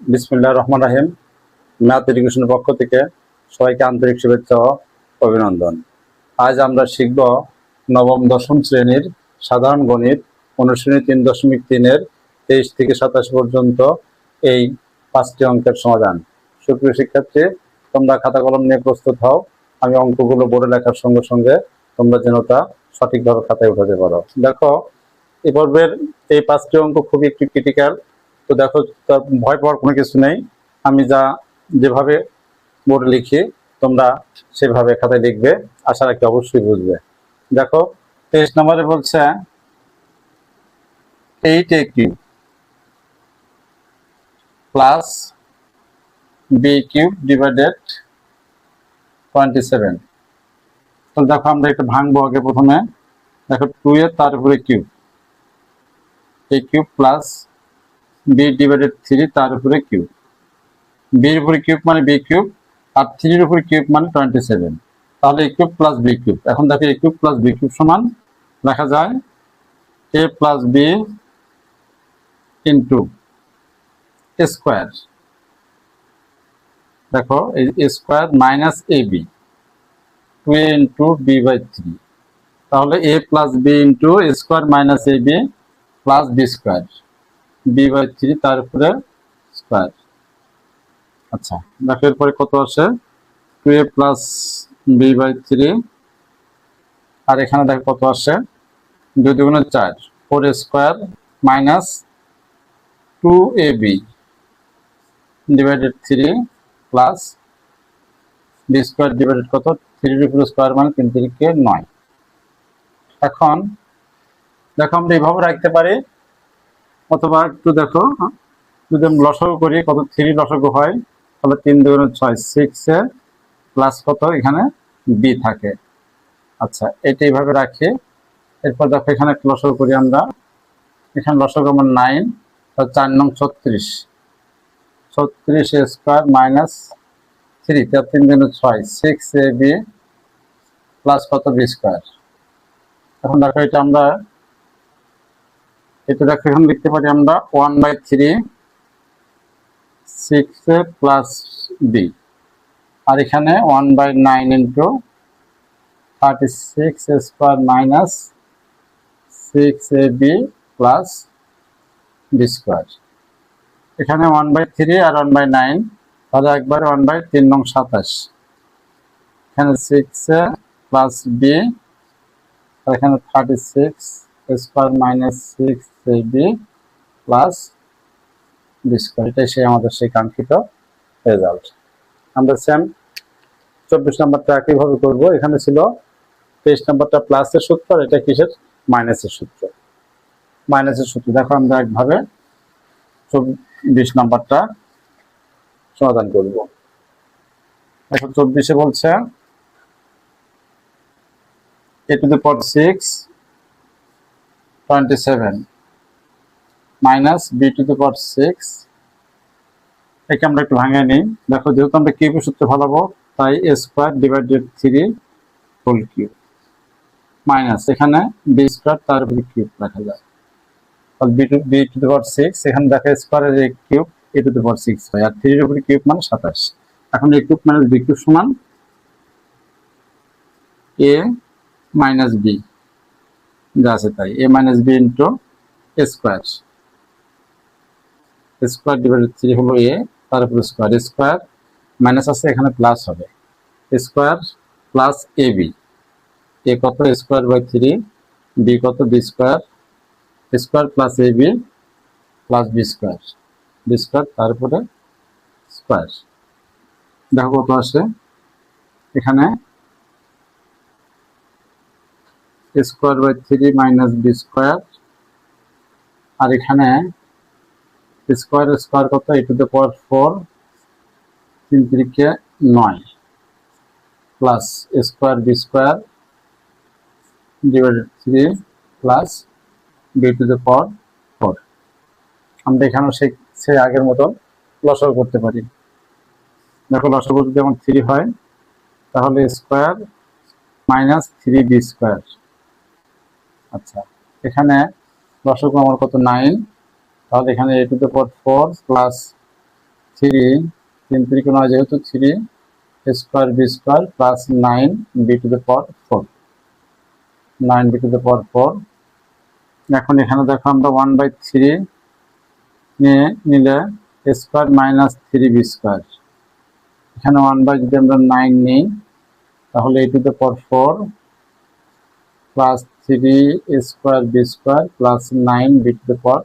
বিসমুল্লাহ রহমান রাহিম। ম্যাথ এডুকেশনের পক্ষ থেকে সবাইকে আন্তরিক শুভেচ্ছা ও অভিনন্দন। আজ আমরা শিখব নবম, দশম শ্রেণির সাধারণ গণিত অনুশ্রেণী তিন দশমিক তিনের তেইশ থেকে সাতাশ পর্যন্ত এই পাঁচটি অঙ্কের সমাধান। সুপ্রিয় শিক্ষার্থী, তোমরা খাতা কলম নিয়ে প্রস্তুত হও। আমি অঙ্কগুলো বোর্ডে লেখার সঙ্গে সঙ্গে তোমরা যেন তা সঠিকভাবে খাতায় উঠাতে পারো। দেখো এ পর্বের এই পাঁচটি অঙ্ক খুবই একটি ক্রিটিক্যাল তো দেখো ভয় পাওয়ার কোনো কিছু নেই। আমি যা যেভাবে বোর্ডে লিখি, তোমরা সেভাবে খাতায় লিখবে। আশা রাখি অবশ্যই বুঝবে। দেখো, তেইশ নম্বরে বলছে, eight a cube plus b cube divided twenty seven. তাহলে দেখো, আমরা একটু ভাঙবো আগে প্রথমে। দেখো, টু এর তার উপরে cube. A cube plus b divided three তার উপরে কিউব বির উপরে কিউব মানে বি কিউব আর থ্রির উপরে কিউব মানে টোয়েন্টি সেভেন তাহলে a cube plus b cube এখন দেখো a cube plus b cube সমান লেখা যায় a plus b into square দেখো a square minus a b two a into b by three তাহলে a plus b into square minus a b plus b square b by three তার উপরে square. আচ্ছা দেখো এরপরে কত আসে? Two a plus b by three. আর এখানে দেখো কত আসে? দুই দুগুণে চার, four square minus two a b divided three plus b square divided কত? থ্রির উপরে স্কোয়ার মানে তিন তিরিকে নয়। এখন, দেখো আমরা এইভাবে রাখতে পারি। অথবা একটু দেখো যদি আমি লসগু করি, কত? থ্রি লসগু হয়, তাহলে তিন দুগুণ ছয় সিক্স প্লাস কত? এখানে বি থাকে। আচ্ছা এটা এইভাবে রাখি। এরপর দেখো, এখানে লসগু করি আমরা। এখানে লসগু আমার নাইন চার নং ছত্রিশ। ছত্রিশ স্কোয়ার মাইনাস থ্রি তার তিন দিন ছয় সিক্স এ বি প্লাস কত? বি স্কোয়ার এখন দেখো, এটা আমরা এটা দেখো, এখন লিখতে পারি আমরা one by three six plus b আর এখানে one by nine into thirty six square minus six a b plus b square এখানে ওয়ান বাই থ্রি আর ওয়ান বাই নাইন তাহলে একবার ওয়ান বাই তিন নং সাতাশ। এখানে সিক্স প্লাস বি এখানে thirty six square minus six b plus b square এটাই সেই আমাদের সেই কাঙ্ক্ষিত রেজাল্ট আমরা সেম চব্বিশ নাম্বারটা একইভাবে করব? এখানে ছিল তেইশ নাম্বারটা প্লাসের সূত্র এটা কিসের? মাইনাসের সূত্র। মাইনাসের সূত্র, দেখো আমরা একভাবে চব্বিশ নাম্বারটা সমাধান করব। এখন চব্বিশে বলছে a to the power six twenty seven minus b to the power six একে আমরা একটু ভাঙে নিই। দেখো, যেহেতু আমরা কিউবের সূত্রে ফলাবো তাই a square divided three whole cube minus, এখানে বি স্কোয়ার তার উপরে কিউব রাখা যায়। তাহলে b to b to the power six এখানে দেখা স্কোয়ারের এই cube a to the power six হয়। আর থ্রির উপরে কিউব মানে সাতাশ। এখন এই কিউব মাইনাস বি কিউব সমান এ মাইনাস বি যা আছে তাই a minus b into a square square divided three হলো এ তার উপরে স্কোয়ার স্কোয়ার মাইনাস আছে, এখানে প্লাস হবে। Square plus a b a কত? স্কোয়ার বাই থ্রি বি কত? B square square plus a b plus b square b square তারপরে square দেখো কত আসে। এখানে square by three minus b square আর এখানে স্কোয়ার স্কোয়ার কত? A to the power four তিন তিরিকে নয়। Plus square b square divided three plus b to the power four. আমরা এখানেও সেই সেই আগের মতন লসও করতে পারি। দেখো লসগু যদি আমার থ্রি হয়, তাহলে square minus three b square. আচ্ছা এখানে লসগু আমার কত? নাইন। তাহলে এখানে a to the power four plus three তিন তিরিকে নয় যেহেতু three square b square plus nine b to the power four nine b to the power four এখন এখানে দেখো আমরা ওয়ান বাই থ্রি নিয়ে নিলে square minus three b square এখানে ওয়ান বাই যদি আমরা নাইন নিই, তাহলে a to the power four plus three square b square plus nine b to the power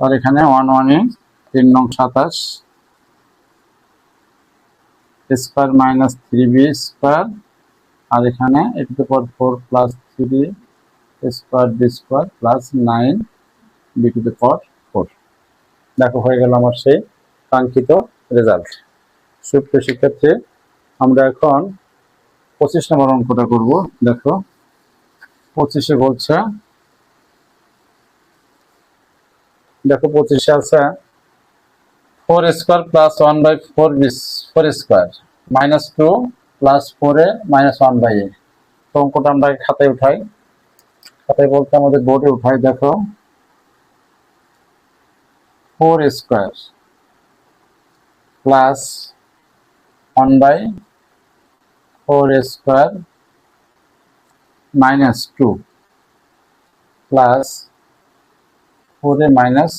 আর এখানে ওয়ান ওয়ানে তিন নং সাতাশ square minus three b square. আর এখানে a to power four plus three square b square plus nine b to the power four. দেখো, হয়ে গেল আমার সেই কাঙ্ক্ষিত রেজাল্ট। সুপ্রিয় শিক্ষার্থী, আমরা এখন পঁচিশ নম্বর অঙ্কটা করব। দেখো, পঁচিশে বলছে দেখো পঁচিশে আছে। Four square plus one by four four square minus two plus ফোরে মাইনাস ওয়ান বাই এ তো অঙ্কটা আমরা খাতায় উঠাই। খাতায় বলতে আমাদের বোর্ডে উঠাই, দেখো। Four square plus one by four square minus two plus ফোরে মাইনাস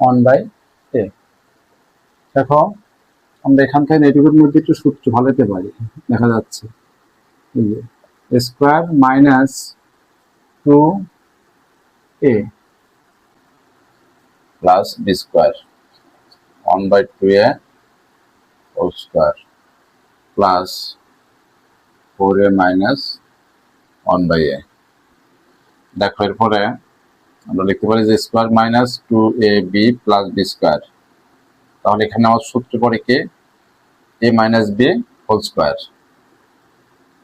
ওয়ান বাই এ দেখো, আমরা এখান থেকে এটুকুর মধ্যে একটু সূত্র ভালোতে পারি, দেখা যাচ্ছে। Square minus two a plus b square one by two a whole square plus four a minus one by a দেখো, এরপরে আমরা লিখতে পারি যে square minus two a b plus b square তাহলে এখানে আমার সূত্র পড়ে কে? A minus b whole square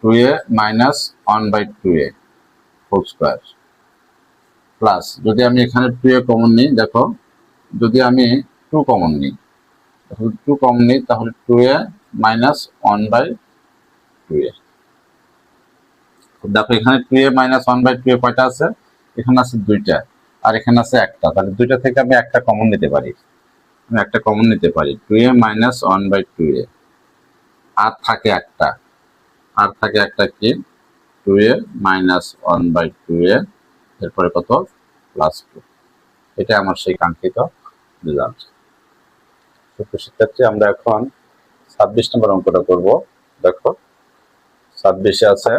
two a minus one by two a whole square plus যদি আমি এখানে টু এ কমন নিই, দেখো, যদি আমি টু কমন নিই টু কমন নিই, তাহলে two a minus one by two a দেখো এখানে two a minus one by two a কয়টা আছে? এখানে আছে দুইটা, আর এখানে আছে একটা। তাহলে দুইটা থেকে আমি একটা কমন নিতে পারি। আমি একটা কমন নিতে পারি। Two a minus one by two a আর থাকে একটা। আর থাকে একটা কি? Two a minus one by two a এরপরে কত? প্লাস টু এটা আমার সেই কাঙ্ক্ষিত রেজাল্ট শিক্ষার্থী আমরা এখন ছাব্বিশ নম্বর অঙ্কটা করব। দেখো, ছাব্বিশে আছে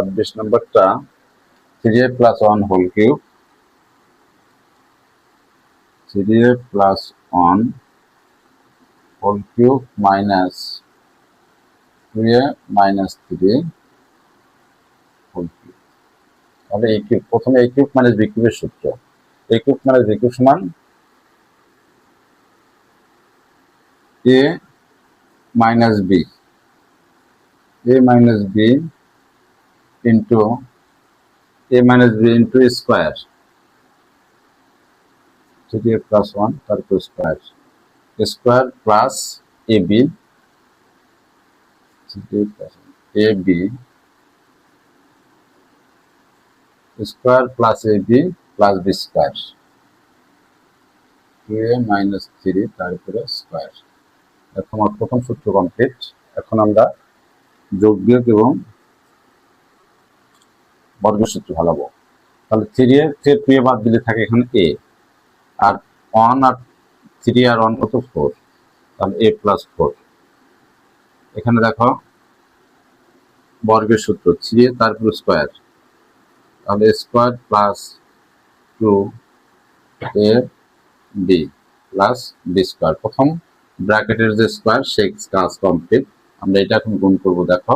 ছাব্বিশ নম্বরটা three a plus one whole cube three a plus one whole cube minus two a minus three whole cube তাহলে এই কিউব প্রথমে এই কিউব মাইনাস বি কিউবের সূত্র। এই কিউব মাইনাস বি কিউব সমান a minus b a minus b into a minus b into a square. Three plus one তারপর square square plus a b a b square plus a b plus b square two a minus three তারপরে square এখন আমার প্রথম সূত্র complete এখন আমরা যোগ বিয়োগ এবং বর্গসূত্র ভালাবো তাহলে three a three two a বাদ দিলে থাকে এখানে এ আর ওয়ান আর থ্রি আর ওয়ান কত? ফোর তাহলে এ প্লাস ফোর এখানে দেখো বর্গের সূত্র থ্রি তারপর স্কোয়ার তাহলে square plus two a b plus b square প্রথম ব্র্যাকেটের যে স্কোয়ার সেই কাজ কমপ্লিট আমরা এটা এখন গুণ করব, দেখো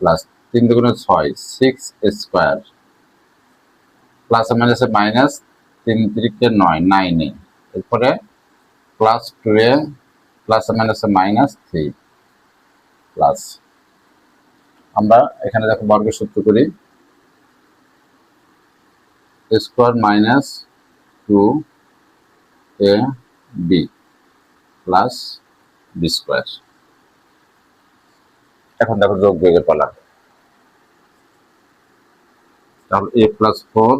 প্লাস তিন দুগুণে ছয় সিক্স স্কোয়ার প্লাস মাইনাসে মাইনাস তিন তিরিকে নয় নাইনে এরপরে প্লাস টু এ প্লাস মাইনাসে মাইনাস থ্রি প্লাস আমরা এখানে দেখো বর্গ সূত্র করি। Square minus two a b plus b square এখন দেখো যোগ বিয়োগের পালা। তাহলে এ প্লাস ফোর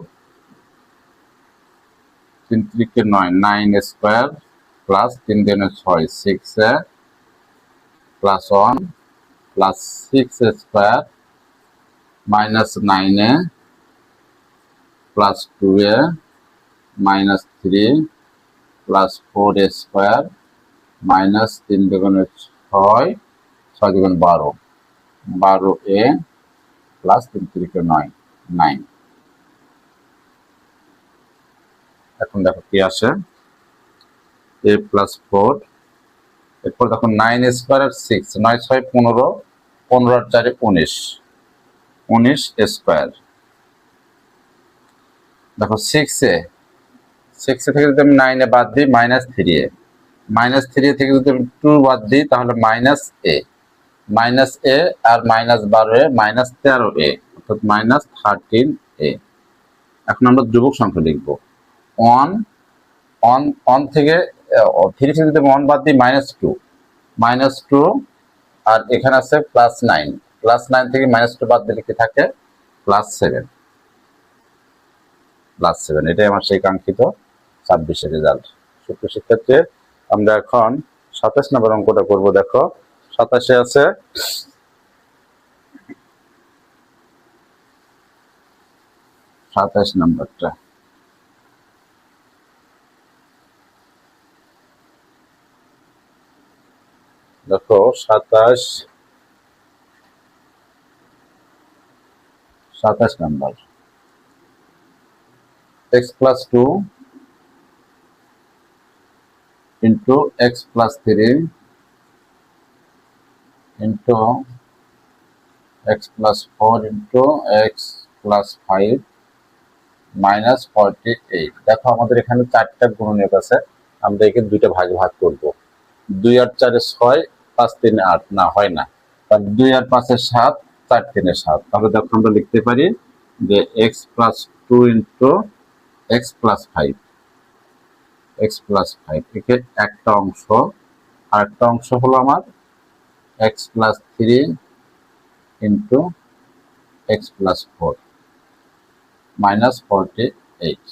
তিন তিরিকে নয় নাইন স্কোয়ার প্লাস তিন দিনে ছয় six a plus one plus six square minus nine a plus two a minus three plus four square minus তিন দুগুণে ছয় ছয় দুগুণ বারো বারো এ প্লাস তিন তিরিকে নয়। নাইন এখন দেখো কি আসে এ প্লাস ফোর এরপর দেখো নাইন স্কোয়ার সিক্স নয় ছয়, পনেরো পনেরো আর চারে উনিশ। উনিশ স্কোয়ার দেখো সিক্সে সিক্সে থেকে যদি আমি নাইনে বাদ দিই minus three a. Minus three থেকে যদি আমি টু বাদ দিই, তাহলে মাইনাস এ মাইনাস এ আর মাইনাস বারো এ মাইনাস তেরো এ অর্থাৎ মাইনাস থার্টিন এ এখন আমরা ধ্রুবক সংখ্যা লিখব। ওয়ান অন অন থেকে থ্রি থেকে যদি ওয়ান বাদ দিই মাইনাস টু মাইনাস টু আর এখানে আছে প্লাস নাইন প্লাস নাইন থেকে মাইনাস টু বাদ দিলে কি থাকে? প্লাস সেভেন প্লাস সেভেন এটাই আমার সেই কাঙ্ক্ষিত ছাব্বিশের রেজাল্ট সূত্র শিক্ষার্থী আমরা এখন সাতাশ নম্বর অঙ্কটা করব, দেখো। সাতাশে আছে সাতাশ নম্বরটা দেখো সাতাশ সাতাশ number x plus two into x plus three into x plus four into x plus five minus forty eight দেখো আমাদের এখানে চারটা গুণনীয়ক আছে, আমরা একে দুইটা ভাগে ভাগ করব। দুই আর চারে ছয়, পাঁচ তিনে আট। না, হয় না। তার দুই আর পাঁচে সাত, চার তিনে সাত। তাহলে দেখো আমরা লিখতে পারি যে x plus two into x plus five x plus five থেকে একটা অংশ। আর একটা অংশ হলো আমার x plus three into x plus four minus forty eight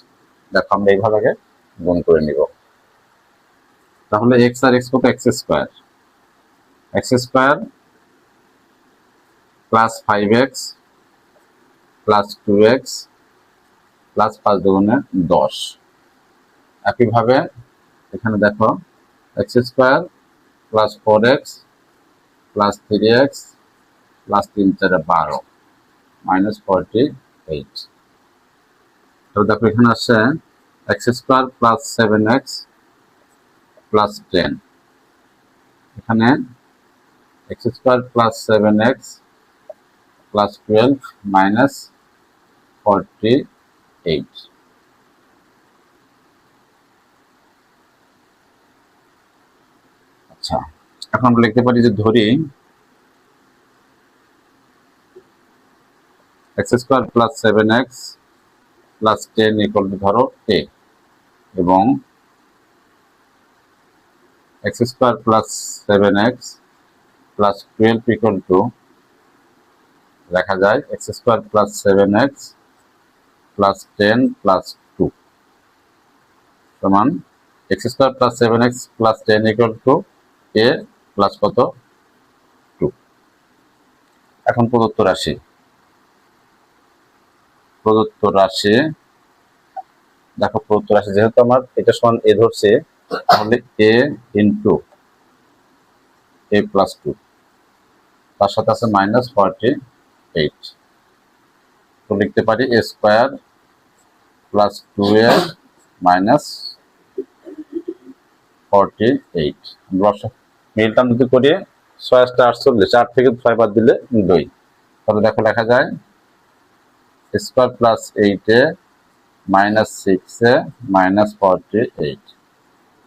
দেখো, আমরা এইভাবে আগে গুণ করে নিব। তাহলে এক্স আর এক্স কত? X square x square plus five x plus two x plus পাঁচ দুগুণে দশ। একইভাবে এখানে দেখো x square plus four x plus three x plus তিন চারে বারো। মাইনাস ফোরটি এইট তো দেখো, এখানে আছে x square plus seven x plus ten এখানে x square plus seven x plus twelve minus forty eight আচ্ছা এখন লিখতে পারি যে ধরি x square plus seven x plus ten equal to ধরো এ এবং x square plus seven x plus twelve equal to লেখা যায় x square plus seven x plus ten plus two সমান x square plus seven x plus ten equal to a plus কত two এখন প্রদত্ত রাশি। প্রদত্ত রাশি। দেখো, প্রদত্ত রাশি যেহেতু আমার, এটা সমান এ ধরছে, তাহলে a into a plus two তার সাথে আছে মাইনাস ফর্টি এইট তো লিখতে পারি a square plus two a minus forty eight মিলটা যদি করি, ছয় আসটা আটচল্লিশ আট থেকে ছয় বাদ দিলে দুই। তাহলে দেখো লেখা যায় স্কোয়ার প্লাস এইটে মাইনাস সিক্সে মাইনাস ফর্টি এইট।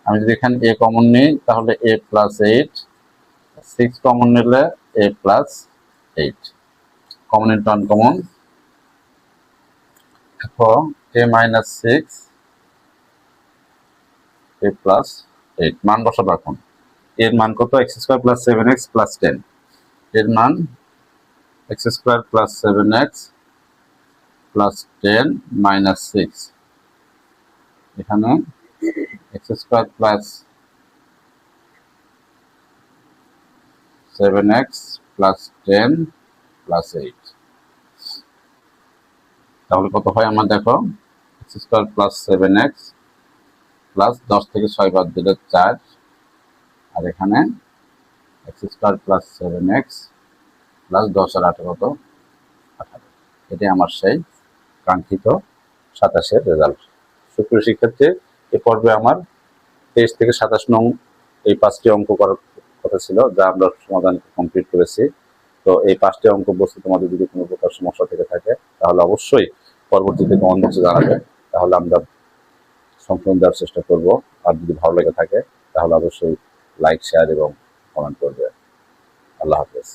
আমি যদি এখানে এ কমন নিই, তাহলে a plus eight, six common নিলে a plus eight. Common into uncommon দেখো, a minus six, a plus eight. মান বসাবো এখন। এর মান কত? X square plus seven x plus ten. এর মান x square plus seven x plus ten minus six এখানে x square plus seven x plus ten plus eight তাহলে কত হয় আমার দেখো? X square plus seven x plus দশ থেকে ছয় বাদ দিলে চার। আর এখানে x square plus seven x plus দশ আর আঠেরো কত? আঠারো। এটাই আমার সেই কাঙ্ক্ষিত সাতাশের রেজাল্ট সুপ্রিয় শিক্ষার্থী, এ পর্বে আমার তেইশ থেকে সাতাশ নং এই পাঁচটি অঙ্ক করার কথা ছিল, যা আমরা সমাধান কমপ্লিট করেছি। তো এই পাঁচটি অঙ্ক বস্তু তোমাদের যদি কোনো প্রকার সমস্যা থেকে থাকে, তাহলে অবশ্যই পরবর্তীতে কমেন্ট বক্সে জানাবে। তাহলে আমরা সংশোধন দেওয়ার চেষ্টা করব। আর যদি ভালো লেগে থাকে, তাহলে অবশ্যই লাইক শেয়ার এবং কমেন্ট করবে। আল্লাহ হাফেজ।